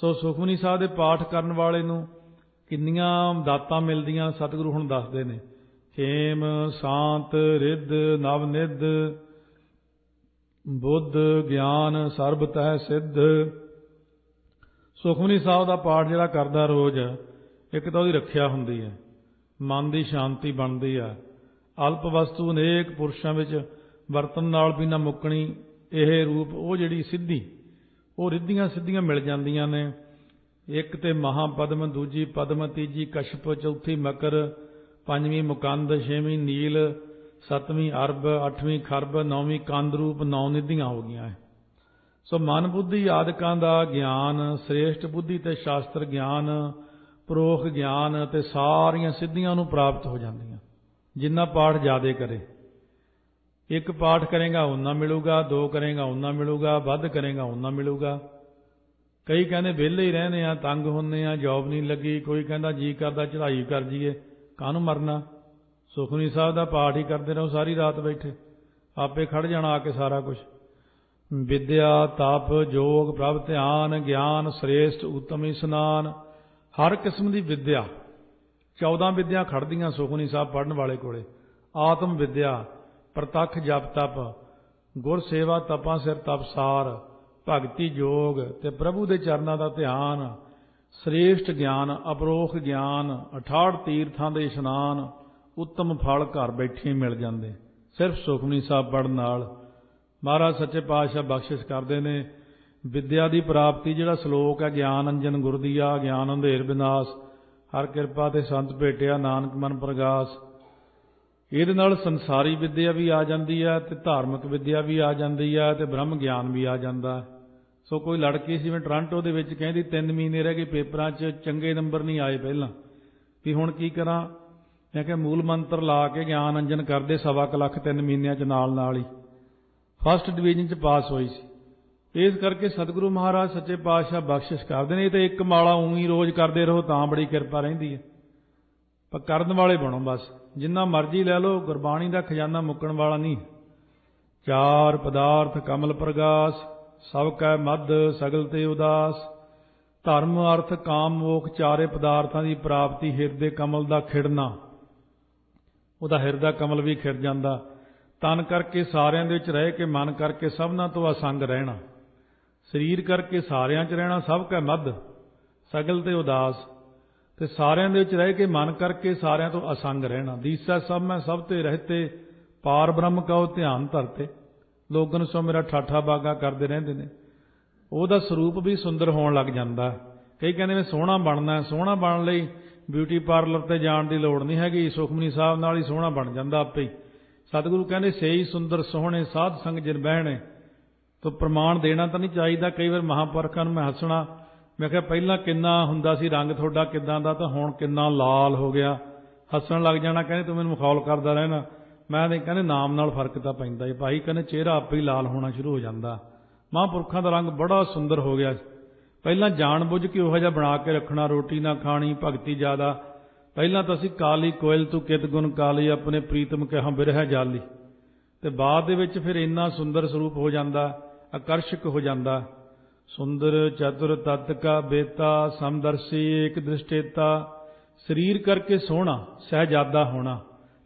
ਸੋ ਸੁਖਮਨੀ ਸਾਹਿਬ ਦੇ ਪਾਠ ਕਰਨ ਵਾਲੇ ਨੂੰ ਕਿੰਨੀਆਂ ਦਾਤਾਂ ਮਿਲਦੀਆਂ ਸਤਿਗੁਰੂ ਹੁਣ ਦੱਸਦੇ ਨੇ। ਖੇਮ ਸ਼ਾਂਤ, ਰਿੱਧ, ਨਵ ਨਿਧ, ਬੁੱਧ, ਗਿਆਨ, ਸਰਬ ਤਹਿ ਸਿੱਧ। ਸੁਖਮਨੀ ਸਾਹਿਬ ਦਾ ਪਾਠ ਜਿਹੜਾ ਕਰਦਾ ਰੋਜ਼, ਇੱਕ ਤਾਂ ਉਹਦੀ ਰੱਖਿਆ ਹੁੰਦੀ ਹੈ। ਮਨ ਦੀ ਸ਼ਾਂਤੀ ਬਣਦੀ ਆ। ਅਲਪ ਵਸਤੂ ਅਨੇਕ ਪੁਰਸ਼ਾਂ ਵਿੱਚ ਵਰਤਨ ਨਾਲ ਵੀ ਨਾ ਮੁੱਕਣੀ, ਇਹ ਰੂਪ ਉਹ ਜਿਹੜੀ ਸਿੱਧੀ ਉਹ ਰਿੱਧੀਆਂ ਸਿੱਧੀਆਂ ਮਿਲ ਜਾਂਦੀਆਂ ਨੇ। ਇੱਕ ਤੇ ਮਹਾਪਦਮ, ਦੂਜੀ ਪਦਮ, ਤੀਜੀ ਕਸ਼ਪ, ਚੌਥੀ ਮਕਰ, ਪੰਜਵੀਂ ਮੁਕੰਦ, ਛੇਵੀਂ ਨੀਲ, ਸੱਤਵੀਂ ਅਰਬ, ਅੱਠਵੀਂ ਖਰਬ, ਨੌਵੀਂ ਕੰਦਰੂਪ, ਨੌ ਨਿਧੀਆਂ ਹੋ ਗਈਆਂ ਹੈ ਸੋ ਮਨ ਬੁੱਧੀ ਆਦਿਕਾਂ ਦਾ ਗਿਆਨ, ਸ੍ਰੇਸ਼ਟ ਬੁੱਧੀ ਤੇ ਸ਼ਾਸਤਰ ਗਿਆਨ, ਪ੍ਰੋਖ ਗਿਆਨ ਤੇ ਸਾਰੀਆਂ ਸਿੱਧੀਆਂ ਨੂੰ ਪ੍ਰਾਪਤ ਹੋ ਜਾਂਦੀਆਂ। ਜਿੰਨਾ ਪਾਠ ਜ਼ਿਆਦੇ ਕਰੇ। ਇੱਕ ਪਾਠ ਕਰੇਗਾ ਉਹਨਾਂ ਮਿਲੂਗਾ, ਦੋ ਕਰੇਗਾ ਉਹਨਾਂ ਮਿਲੂਗਾ, ਵੱਧ ਕਰੇਗਾ ਉਹਨਾਂ ਮਿਲੂਗਾ। ਕਈ ਕਹਿੰਦੇ ਵਿਹਲੇ ਹੀ ਰਹਿੰਦੇ ਆ, ਤੰਗ ਹੁੰਦੇ ਆ ਜੌਬ ਨਹੀਂ ਲੱਗੀ, ਕੋਈ ਕਹਿੰਦਾ ਜੀ ਕਰਦਾ, ਚੜ੍ਹਾਈ ਕਰ ਜੀਏ ਕਾਹਨੂੰ ਮਰਨਾ? ਸੁਖਨੀ ਸਾਹਿਬ ਦਾ ਪਾਠ ਹੀ ਕਰਦੇ ਰਹੋ, ਸਾਰੀ ਰਾਤ ਬੈਠੇ, ਆਪੇ ਖੜ ਜਾਣਾ ਆ ਕੇ ਸਾਰਾ ਕੁਝ ਵਿਦਿਆ, ਤਪ, ਜੋਗ, ਪ੍ਰਭ ਧਿਆਨ, ਗਿਆਨ, ਸ੍ਰੇਸ਼ਟ, ਉਤਮ ਇਸਨਾਨ ਹਰ ਕਿਸਮ ਦੀ ਵਿਦਿਆ। 14 ਵਿਦਿਆ ਖੜਦੀਆਂ ਸੁਖਨੀ ਸਾਹਿਬ ਪੜਨ ਵਾਲੇ ਕੋਲੇ। ਆਤਮ ਵਿਦਿਆ ਪ੍ਰਤੱਖ ਜਪ ਤਪ, ਗੁਰ ਸੇਵਾ ਤਪਾਂ ਸਿਰ ਤਪਸਾਰ ਭਗਤੀ ਜੋਗ ਤੇ ਪ੍ਰਭੂ ਦੇ ਚਰਨਾਂ ਦਾ ਧਿਆਨ, ਸ੍ਰੇਸ਼ਟ ਗਿਆਨ, ਅਪਰੋਖ ਗਿਆਨ 68 ਤੀਰਥਾਂ ਦੇ ਇਸ਼ਨਾਨ, ਉੱਤਮ ਫਲ ਘਰ ਬੈਠੇ ਮਿਲ ਜਾਂਦੇ। ਸਿਰਫ ਸੁਖਮਨੀ ਸਾਹਿਬ ਪੜਨ ਨਾਲ ਮਹਾਰਾਜ ਸੱਚੇ ਪਾਤਸ਼ਾਹ ਬਖਸ਼ਿਸ਼ ਕਰਦੇ ਨੇ, ਵਿਦਿਆ ਦੀ ਪ੍ਰਾਪਤੀ ਜਿਹੜਾ ਸ਼ਲੋਕ ਹੈ, ਗਿਆਨ ਅੰਜਨ ਗੁਰਦੀਆ ਗਿਆਨ ਅੰਧੇਰ ਵਿਨਾਸ਼ ਹਰ ਕਿਰਪਾ ਤੇ ਸੰਤ ਭੇਟਿਆ ਨਾਨਕ ਮਨ ਪ੍ਰਗਾਸ। ਇਹਦੇ ਨਾਲ ਸੰਸਾਰੀ ਵਿੱਦਿਆ ਵੀ ਆ ਜਾਂਦੀ ਹੈ ਤੇ ਧਾਰਮਿਕ ਵਿੱਦਿਆ ਵੀ ਆ ਜਾਂਦੀ ਹੈ ਤੇ ਬ੍ਰਹਮ ਗਿਆਨ ਵੀ ਆ ਜਾਂਦਾ। ਸੋ ਕੋਈ ਲੜਕੀ ਸੀ ਮੈਂ ਟ੍ਰਾਂਟੋ ਦੇ ਵਿੱਚ ਕਹਿੰਦੀ 3 ਮਹੀਨੇ ਰਹਿ ਗਏ ਪੇਪਰਾਂ 'ਚ ਚੰਗੇ ਨੰਬਰ ਨਹੀਂ ਆਏ ਪਹਿਲਾਂ। ਵੀ ਹੁਣ ਕੀ ਕਰਾਂ? ਮੈਂ ਕਿਹਾ ਮੂਲ ਮੰਤਰ ਲਾ ਕੇ ਗਿਆਨ ਅੰਜਨ ਕਰਦੇ ਸਵਾ ਕੁ ਲੱਖ 3 ਮਹੀਨਿਆਂ 'ਚ ਨਾਲ ਨਾਲ ਹੀ। ਫਸਟ ਡਿਵੀਜ਼ਨ 'ਚ ਪਾਸ ਹੋਈ ਸੀ। ਇਸ ਕਰਕੇ ਸਤਿਗੁਰੂ ਮਹਾਰਾਜ ਸੱਚੇ ਪਾਤਸ਼ਾਹ ਬਖਸ਼ਿਸ਼ ਕਰਦੇ ਨੇ, ਇਹ ਤੇ ਇੱਕ ਮਾਲਾ ਉਹੀ ਰੋਜ਼ ਕਰਦੇ ਰਹੋ ਤਾਂ ਬੜੀ ਕਿਰਪਾ ਰਹਿੰਦੀ ਹੈ। ਪਰ ਕਰਨ ਵਾਲੇ ਬਣੋ ਬਸ। ਜਿੰਨਾ ਮਰਜ਼ੀ ਲੈ ਲਓ, ਗੁਰਬਾਣੀ ਦਾ ਖਜ਼ਾਨਾ ਮੁੱਕਣ ਵਾਲਾ ਨਹੀਂ। ਚਾਰ ਪਦਾਰਥ ਕਮਲ ਪ੍ਰਗਾਸ, ਸਭ ਕੈ ਮਦ ਸਗਲ ਤੇ ਉਦਾਸ। ਧਰਮ, ਅਰਥ, ਕਾਮ, ਮੋਖ, ਚਾਰੇ ਪਦਾਰਥਾਂ ਦੀ ਪ੍ਰਾਪਤੀ ਹਿਰਦੇ ਕਮਲ ਦਾ ਖਿੜਨਾ। ਉਹਦਾ ਹਿਰਦਾ ਕਮਲ ਵੀ ਖਿੜ ਜਾਂਦਾ। ਤਨ ਕਰਕੇ ਸਾਰਿਆਂ ਦੇ ਵਿੱਚ ਰਹਿ ਕੇ, ਮਨ ਕਰਕੇ ਸਭਨਾਂ ਤੋਂ ਅਸੰਗ ਰਹਿਣਾ। ਸਰੀਰ ਕਰਕੇ ਸਾਰਿਆਂ 'ਚ ਰਹਿਣਾ, ਸਭ ਕੈ ਮੱਧ, ਸਗਲ ਤੇ ਉਦਾਸ। ਤੇ ਸਾਰਿਆਂ ਦੇ ਵਿੱਚ ਰਹਿ ਕੇ ਮਨ ਕਰਕੇ ਸਾਰਿਆਂ ਤੋਂ ਅਸੰਗ ਰਹਿਣਾ। ਦੀਸਾ ਸਭ ਮੈਂ ਸਭ ਤੇ ਰਹਤੇ, ਪਾਰ ਬ੍ਰਹਮ ਕਉ ਧਿਆਨ ਧਰਤੇ। ਲੋਗਨ ਸੋ ਮੇਰਾ ਠਾਠਾ ਬਾਗਾ ਕਰਦੇ ਰਹਿੰਦੇ ਨੇ। ਉਹਦਾ ਸਰੂਪ ਵੀ ਸੁੰਦਰ ਹੋਣ ਲੱਗ ਜਾਂਦਾ। ਕਈ ਕਹਿੰਦੇ ਮੈਂ ਸੋਹਣਾ ਬਣਨਾ ਸੋਹਣਾ ਬਣਨ ਲਈ ਬਿਊਟੀ ਪਾਰਲਰ ਤੇ ਜਾਣ ਦੀ ਲੋੜ ਨਹੀਂ ਹੈਗੀ। ਸੁਖਮਨੀ ਸਾਹਿਬ ਨਾਲ ਹੀ ਸੋਹਣਾ ਬਣ ਜਾਂਦਾ ਆਪੇ ਹੀ। ਸਤਿਗੁਰੂ ਕਹਿੰਦੇ, ਸੇਈ ਸੁੰਦਰ ਸੋਹਣੇ ਸਾਧ ਸੰਗ ਜਿਨ ਬਹਿਣੇ, ਤੋ ਪ੍ਰਮਾਣ ਦੇਣਾ ਤਾਂ ਨਹੀਂ ਚਾਹੀਦਾ। ਕਈ ਵਾਰ ਮਹਾਪੁਰਖਾਂ ਨੂੰ ਮੈਂ ਹੱਸਣਾ ਮੈਂ ਕਿਹਾ ਪਹਿਲਾਂ ਕਿੰਨਾ ਹੁੰਦਾ ਸੀ ਰੰਗ ਤੁਹਾਡਾ ਕਿਦਾਂ ਦਾ, ਤਾਂ ਹੁਣ ਕਿੰਨਾ ਲਾਲ ਹੋ ਗਿਆ। ਹੱਸਣ ਲੱਗ ਜਾਣਾ, ਕਹਿੰਦੇ ਤੂੰ ਮੈਨੂੰ ਮਖੌਲ ਕਰਦਾ ਰਹਿਣਾ। ਮੈਂ ਤੇ ਕਹਿੰਦੇ ਨਾਮ ਨਾਲ ਫ਼ਰਕ ਤਾਂ ਪੈਂਦਾ ਹੀ ਭਾਈ ਕਹਿੰਦੇ ਚਿਹਰਾ ਆਪੇ ਹੀ ਲਾਲ ਹੋਣਾ ਸ਼ੁਰੂ ਹੋ ਜਾਂਦਾ। ਮਹਾਂਪੁਰਖਾਂ ਦਾ ਰੰਗ ਬੜਾ ਸੁੰਦਰ ਹੋ ਗਿਆ। ਪਹਿਲਾਂ ਜਾਣ ਬੁੱਝ ਕੇ ਉਹੋ ਜਿਹਾ ਬਣਾ ਕੇ ਰੱਖਣਾ, ਰੋਟੀ ਨਾ ਖਾਣੀ, ਭਗਤੀ ਜ਼ਿਆਦਾ। ਪਹਿਲਾਂ ਤਾਂ ਅਸੀਂ ਕਾਲੀ ਕੋਇਲ ਤੂੰ ਕਿਤ ਗੁਣ ਕਾਲੀ ਆਪਣੇ ਪ੍ਰੀਤਮ ਕਹਾਂ ਬਿਰਹਿ ਜਾਲੀ। ਤੇ ਬਾਅਦ ਦੇ ਵਿੱਚ ਫਿਰ ਇੰਨਾ ਸੁੰਦਰ ਸਰੂਪ ਹੋ ਜਾਂਦਾ, ਆਕਰਸ਼ਕ ਹੋ ਜਾਂਦਾ। ਸੁੰਦਰ ਚਤੁਰ ਤਤ ਕਾ ਬੇਤਾ, ਸਮਦਰਸ਼ੀ ਏਕ ਦ੍ਰਿਸ਼ਟੇਤਾ, ਸਰੀਰ ਕਰਕੇ ਸੋਹਣਾ, ਸਹਜਾਦਾ ਹੋਣਾ,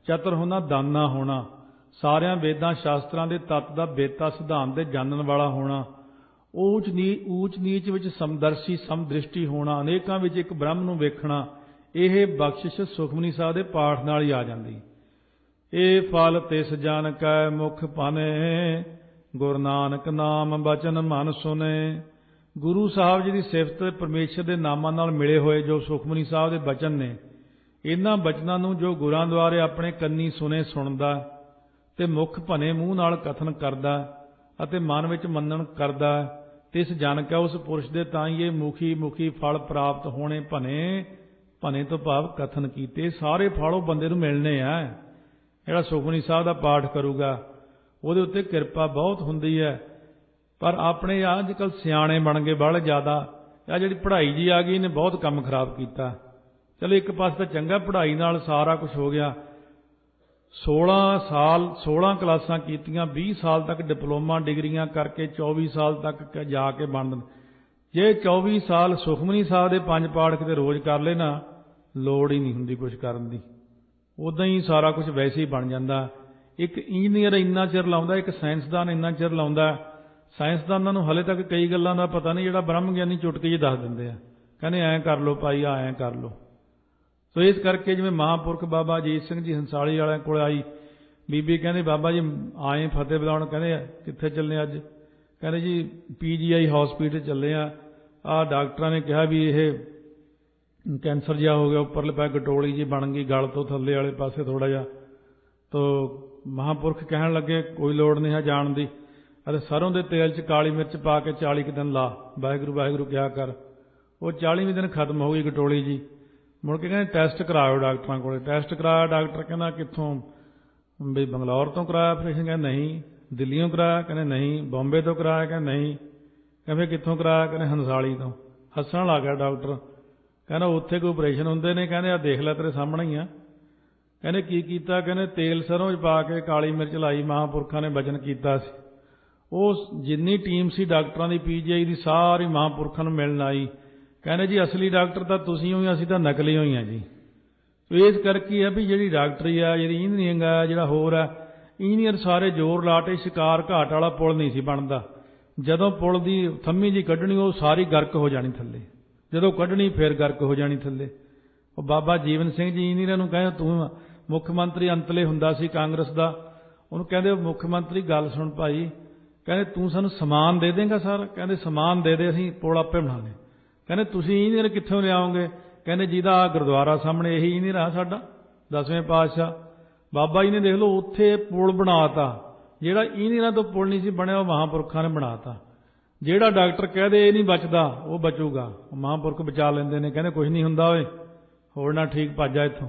ਚਤੁਰ ਹੋਣਾ ਦਾਨਾ ਹੋਣਾ, ਸਾਰਿਆਂ ਵੇਦਾਂ ਸ਼ਾਸਤਰਾਂ ਦੇ ਤਤ ਦਾ ਬੇਤਾ ਸਿਧਾਂਤ ਦੇ ਜਾਣਨ ਵਾਲਾ ਹੋਣਾ, ਊਚ ਨੀ, ਊਚ ਨੀਚ ਵਿੱਚ ਸਮਦਰਸ਼ੀ, ਸਮਦ੍ਰਿਸ਼ਟੀ ਹੋਣਾ, ਅਨੇਕਾਂ ਵਿੱਚ ਇੱਕ ਬ੍ਰਹਮ ਨੂੰ ਵੇਖਣਾ, ਇਹ ਬਖਸ਼ਿਸ਼ ਸੁਖਮਨੀ ਸਾਹਿਬ ਦੇ ਪਾਠ ਨਾਲ ਹੀ ਆ ਜਾਂਦੀ। ਇਹ ਫਲ ਤਿਸ ਜਨ ਕੈ ਮੁਖ ਪਾਨੇ ਗੁਰੂ ਨਾਨਕ ਨਾਮ ਬਚਨ ਮਨ ਸੁਨੇ। ਗੁਰੂ ਸਾਹਿਬ ਜੀ ਦੀ ਸਿਫਤ ਪਰਮੇਸ਼ਰ ਦੇ ਨਾਮਾਂ ਨਾਲ ਮਿਲੇ ਹੋਏ ਜੋ ਸੁਖਮਨੀ ਸਾਹਿਬ ਦੇ ਬਚਨ ਨੇ, ਇਹਨਾਂ ਬਚਨਾਂ ਨੂੰ ਜੋ ਗੁਰਾਂ ਦੁਆਰੇ ਆਪਣੇ ਕੰਨੀ ਸੁਨੇ ਸੁਣਦਾ ਤੇ ਮੁਖ ਭਨੇ ਮੂੰਹ ਨਾਲ ਕਥਨ ਕਰਦਾ ਅਤੇ ਮਨ ਵਿੱਚ ਮੰਨਣ ਕਰਦਾ, ਤਿਸ ਜਨ ਕੈ ਉਸ ਪੁਰਸ਼ ਦੇ ਤਾਂ ਇਹ ਮੁਖੀ ਮੁਖੀ ਫਲ ਪ੍ਰਾਪਤ ਹੋਣੇ ਭਨੇ ਭਨੇ ਤੋਂ ਭਾਵ ਕਥਨ ਕੀਤੇ, ਸਾਰੇ ਫਲ ਉਹ ਬੰਦੇ ਨੂੰ ਮਿਲਣੇ ਆ। ਜਿਹੜਾ ਸੁਖਮਨੀ ਸਾਹਿਬ ਦਾ ਪਾਠ ਕਰੂਗਾ, ਉਹਦੇ ਉੱਤੇ ਕਿਰਪਾ ਬਹੁਤ ਹੁੰਦੀ ਹੈ। ਪਰ ਆਪਣੇ ਅੱਜ ਕੱਲ ਸਿਆਣੇ ਬਣ ਗਏ, ਬੜੇ ਜ਼ਿਆਦਾ। ਆ ਜਿਹੜੀ ਪੜ੍ਹਾਈ ਜੀ ਆ ਗਈ ਨੇ ਬਹੁਤ ਕੰਮ ਖਰਾਬ ਕੀਤਾ। ਚਲੋ ਇੱਕ ਪਾਸੇ ਤਾਂ ਚੰਗਾ ਪੜ੍ਹਾਈ ਨਾਲ ਸਾਰਾ ਕੁਝ ਹੋ ਗਿਆ। 16 ਸਾਲ 16 ਕਲਾਸਾਂ ਕੀਤੀਆਂ 20 ਸਾਲ ਤੱਕ ਡਿਪਲੋਮਾ, ਡਿਗਰੀਆਂ ਕਰਕੇ 24 ਸਾਲ ਤੱਕ ਜਾ ਕੇ ਬਣ ਜੇ 24 ਸਾਲ ਸੁਖਮਨੀ ਸਾਹਿਬ ਦੇ ਪੰਜ ਪਾਠ ਕਿਤੇ ਰੋਜ਼ ਕਰ ਲੈਣਾ ਲੋੜ ਹੀ ਨਹੀਂ ਹੁੰਦੀ ਕੁਝ ਕਰਨ ਦੀ। ਉਦਾਂ ਹੀ ਸਾਰਾ ਕੁਝ ਵੈਸੇ ਹੀ ਬਣ ਜਾਂਦਾ। ਇੱਕ ਇੰਜੀਨੀਅਰ ਇੰਨਾ ਚਿਰ ਲਾਉਂਦਾ, ਇੱਕ ਸਾਇੰਸਦਾਨ ਇੰਨਾ ਚਿਰ ਲਾਉਂਦਾ ਸਾਇੰਸਦਾਨਾਂ ਨੂੰ ਹਲੇ ਤੱਕ ਕਈ ਗੱਲਾਂ ਦਾ ਪਤਾ ਨਹੀਂ, ਜਿਹੜਾ ਬ੍ਰਹਮ ਗਿਆਨੀ ਚੁਟਕੀ ਜੀ ਦੱਸ ਦਿੰਦੇ ਆ। ਕਹਿੰਦੇ, ਐਂ ਕਰ ਲਓ ਭਾਈ ਆ ਐਂ ਕਰ ਲਓ। ਸੋ ਇਸ ਕਰਕੇ ਜਿਵੇਂ ਮਹਾਂਪੁਰਖ ਬਾਬਾ ਅਜੀਤ ਸਿੰਘ ਜੀ ਹੰਸਾਲੀ ਵਾਲਿਆਂ ਕੋਲ ਆਈ, ਬੀਬੀ ਕਹਿੰਦੇ, ਬਾਬਾ ਜੀ, ਆਏ ਫਤਿਹ ਬੁਲਾਉਣ। ਕਹਿੰਦੇ, ਕਿੱਥੇ ਚੱਲੇ ਅੱਜ? ਕਹਿੰਦੇ, ਜੀ ਪੀਜੀਆਈ ਹਸਪੀਟਲ ਚੱਲੇ ਆ। ਆ ਡਾਕਟਰਾਂ ਨੇ ਕਿਹਾ ਵੀ ਇਹ ਕੈਂਸਰ ਜਿਹਾ ਹੋ ਗਿਆ, ਉੱਪਰਲੇ ਪੈ ਗਟੋਲੀ ਜੀ ਬਣ ਗਈ, ਗਲ ਤੋਂ ਥੱਲੇ ਵਾਲੇ ਪਾਸੇ ਥੋੜਾ ਜਿਹਾ। ਤੋ ਮਹਾਂਪੁਰਖ ਕਹਿਣ ਲੱਗੇ, ਕੋਈ ਲੋੜ ਨਹੀਂ ਹੈ ਜਾਣ ਦੀ। ਅਤੇ ਸਰੋਂ ਦੇ ਤੇਲ 'ਚ ਕਾਲੀ ਮਿਰਚ ਪਾ ਕੇ 40 ਕੁ ਦਿਨ ਲਾ। ਵਾਹਿਗੁਰੂ ਵਾਹਿਗੁਰੂ ਕਿਹਾ ਕਰ। ਉਹ 40ਵੇਂ ਦਿਨ ਖਤਮ ਹੋ ਗਈ ਗਟੋਲੀ ਜੀ। ਮੁੜ ਕੇ ਕਹਿੰਦੇ ਟੈਸਟ ਕਰਾਓ ਡਾਕਟਰਾਂ ਕੋਲੇ। ਟੈਸਟ ਕਰਾਇਆ, ਡਾਕਟਰ ਕਹਿੰਦਾ ਕਿੱਥੋਂ? ਵੀ ਬੰਗਲੌਰ ਤੋਂ ਕਰਾਇਆ ਆਪਰੇਸ਼ਨ ਕਹਿੰਦਾ ਨਹੀਂ। ਦਿੱਲੀੋਂ ਕਰਾਇਆ, ਕਹਿੰਦੇ ਨਹੀਂ। ਬੰਬੇ ਤੋਂ ਕਰਾਇਆ, ਕਹਿੰਦਾ ਨਹੀਂ। ਕਹਿੰਦੇ ਕਿੱਥੋਂ ਕਰਾਇਆ? ਕਹਿੰਦੇ ਹੰਸਾਲੀ ਤੋਂ। ਹੱਸਣ ਲੱਗ ਗਿਆ ਡਾਕਟਰ। ਕਹਿੰਦਾ ਉੱਥੇ ਕੋਈ ਆਪਰੇਸ਼ਨ ਹੁੰਦੇ ਨੇ? ਕਹਿੰਦੇ ਆ ਦੇਖ ਲੈ ਤੇਰੇ ਸਾਹਮਣੇ ਹੀ ਆ। ਕਹਿੰਦੇ ਕੀ ਕੀਤਾ? ਕਹਿੰਦੇ ਤੇਲ ਸਰੋਂ 'ਚ ਪਾ ਕੇ ਕਾਲੀ ਮਿਰਚ ਲਾਈ। ਮਹਾਂਪੁਰਖਾਂ ਨੇ ਵਜਨ ਕੀਤਾ ਸੀ। ਉਹ ਜਿੰਨੀ ਟੀਮ ਸੀ ਡਾਕਟਰਾਂ ਦੀ ਪੀਜੀਆਈ ਦੀ, ਸਾਰੀ ਮਹਾਂਪੁਰਖਾਂ ਨੂੰ ਮਿਲਣ ਆਈ। ਕਹਿੰਦੇ ਜੀ, ਅਸਲੀ ਡਾਕਟਰ ਤਾਂ ਤੁਸੀਂ ਹੋ ਅਸੀਂ ਤਾਂ ਨਕਲੀ ਹੋਈ ਆ ਜੀ। ਸੋ ਇਸ ਕਰਕੇ ਆ ਵੀ ਜਿਹੜੀ ਡਾਕਟਰੀ ਆ, ਜਿਹੜੀ ਇੰਜੀਨੀਅਰਿੰਗ ਆ ਜਿਹੜਾ ਹੋਰ ਆ ਇੰਜੀਨੀਅਰ ਸਾਰੇ ਜ਼ੋਰ ਲਾਟੇ, ਸ਼ਿਕਾਰ ਘਾਟ ਵਾਲਾ ਪੁਲ ਨਹੀਂ ਸੀ ਬਣਦਾ। ਜਦੋਂ ਪੁਲ ਦੀ ਥੰਮੀ ਜੀ ਕੱਢਣੀ, ਉਹ ਸਾਰੀ ਗਰਕ ਹੋ ਜਾਣੀ ਥੱਲੇ। ਜਦੋਂ ਕੱਢਣੀ, ਫਿਰ ਗਰਕ ਹੋ ਜਾਣੀ ਥੱਲੇ। ਉਹ ਬਾਬਾ ਜੀਵਨ ਸਿੰਘ ਜੀ ਇੰਜੀਨੀਅਰਾਂ ਨੂੰ ਕਹਿੰਦੇ, ਤੂੰ ਮੁੱਖ ਮੰਤਰੀ ਅੰਤਲੇ ਹੁੰਦਾ ਸੀ ਕਾਂਗਰਸ ਦਾ। ਉਹਨੂੰ ਕਹਿੰਦੇ, ਮੁੱਖ ਮੰਤਰੀ, ਗੱਲ ਸੁਣ ਭਾਈ ਕਹਿੰਦੇ ਤੂੰ ਸਾਨੂੰ ਸਮਾਨ ਦੇ ਦੇਂਗਾ ਸਰ? ਕਹਿੰਦੇ ਸਮਾਨ ਦੇ ਦੇ, ਅਸੀਂ ਪੁਲ ਆਪੇ ਬਣਾਣੇ ਕਹਿੰਦੇ ਤੁਸੀਂ ਇੰਜੀਨੀਅਰ ਕਿੱਥੋਂ ਲਿਆਓਗੇ? ਕਹਿੰਦੇ ਜਿਹਦਾ ਗੁਰਦੁਆਰਾ ਸਾਹਮਣੇ ਇਹੀ ਇੰਜੀਨੀਅਰ ਆ ਸਾਡਾ, ਦਸਵੇਂ ਪਾਤਸ਼ਾਹ। ਬਾਬਾ ਜੀ ਨੇ ਦੇਖ ਲਓ ਉੱਥੇ ਪੁਲ ਬਣਾਤਾ। ਜਿਹੜਾ ਇੰਜੀਨੀਅਰਾਂ ਤੋਂ ਪੁਲ ਨਹੀਂ ਸੀ ਬਣਿਆ, ਉਹ ਮਹਾਂਪੁਰਖਾਂ ਨੇ ਬਣਾਤਾ। ਜਿਹੜਾ ਡਾਕਟਰ ਕਹਦੇ ਇਹ ਨਹੀਂ ਬਚਦਾ, ਉਹ ਬਚੂਗਾ। ਉਹ ਮਹਾਂਪੁਰਖ ਬਚਾ ਲੈਂਦੇ ਨੇ, ਕਹਿੰਦੇ ਕੁਝ ਨਹੀਂ ਹੁੰਦਾ ਓਏ। ਹੋਰ ਨਾ ਠੀਕ ਭੱਜ ਜਾ ਇੱਥੋਂ।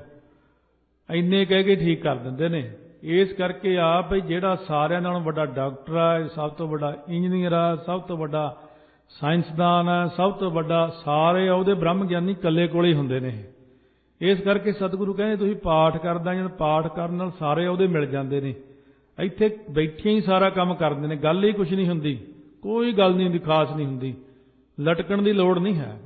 ਇੰਨੇ ਕਹਿ ਕੇ ਠੀਕ ਕਰ ਦਿੰਦੇ ਨੇ। ਇਸ ਕਰਕੇ ਆ ਭਈ ਜਿਹੜਾ ਸਾਰਿਆਂ ਨਾਲੋਂ ਵੱਡਾ ਡਾਕਟਰ ਆ ਸਭ ਤੋਂ ਵੱਡਾ ਇੰਜੀਨੀਅਰ ਆ, ਸਭ ਤੋਂ ਵੱਡਾ ਸਾਇੰਸਦਾਨ ਆ, ਸਭ ਤੋਂ ਵੱਡਾ ਸਾਰੇ ਉਹਦੇ ਬ੍ਰਹਮ ਗਿਆਨੀ ਇਕੱਲੇ ਕੋਲੇ ਹੀ ਹੁੰਦੇ ਨੇ ਇਸ ਕਰਕੇ ਸਤਿਗੁਰੂ ਕਹਿੰਦੇ, ਤੁਸੀਂ ਪਾਠ ਕਰਦਾ ਜਦ ਪਾਠ ਕਰਨ ਨਾਲ ਸਾਰੇ ਉਹਦੇ ਮਿਲ ਜਾਂਦੇ ਨੇ। ਇੱਥੇ ਬੈਠੇ ਹੀ ਸਾਰਾ ਕੰਮ ਕਰਦੇ ਨੇ, ਗੱਲ ਹੀ ਕੁਝ ਨਹੀਂ ਹੁੰਦੀ, ਕੋਈ ਗੱਲ ਨਹੀਂ ਹੁੰਦੀ, ਖਾਸ ਨਹੀਂ ਹੁੰਦੀ। ਲਟਕਣ ਦੀ ਲੋੜ ਨਹੀਂ ਹੈ।